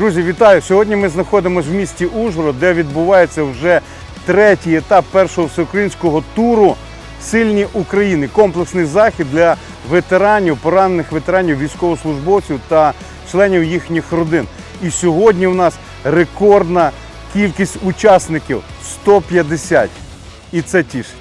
Друзі, вітаю! Сьогодні ми знаходимося в місті Ужгород, де відбувається вже третій етап першого всеукраїнського туру Сильні України. Комплексний захід для ветеранів, поранених ветеранів, військовослужбовців та членів їхніх родин. І сьогодні у нас рекордна кількість учасників 150. І це тішить.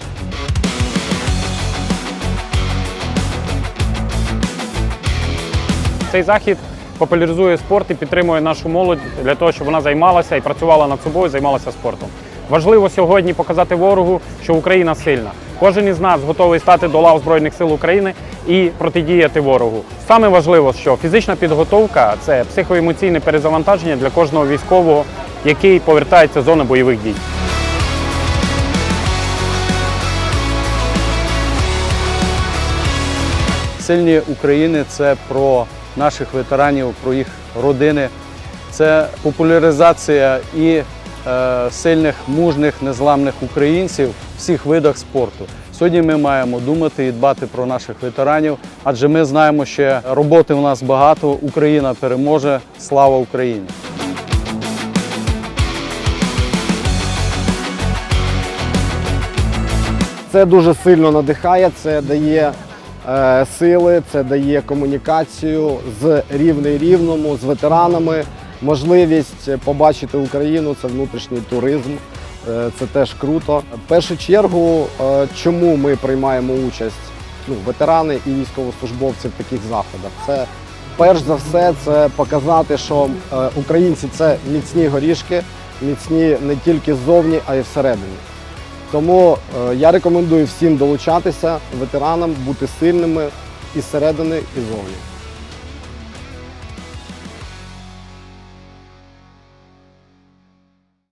Цей захід популяризує спорт і підтримує нашу молодь для того, щоб вона займалася і працювала над собою, займалася спортом. Важливо сьогодні показати ворогу, що Україна сильна. Кожен із нас готовий стати до лав Збройних сил України і протидіяти ворогу. Саме важливо, що фізична підготовка це психоемоційне перезавантаження для кожного військового, який повертається з зони бойових дій. Сильні України це про наших ветеранів, про їх родини. Це популяризація і е, сильних, мужних, незламних українців в всіх видах спорту. Сьогодні ми маємо думати і дбати про наших ветеранів, адже ми знаємо, що роботи у нас багато. Україна переможе. Слава Україні! Це дуже сильно надихає, це дає сили, це дає комунікацію з рівний рівному, з ветеранами, можливість побачити Україну, це внутрішній туризм. е, Це теж круто. В першу чергу, е, чому ми приймаємо участь, ну, ветерани і військовослужбовці в таких заходах? Це перш за все це показати, що е, українці це міцні горішки, міцні не тільки ззовні, а й всередині. Тому е, я рекомендую всім долучатися ветеранам, бути сильними і зсередини, і ззовні.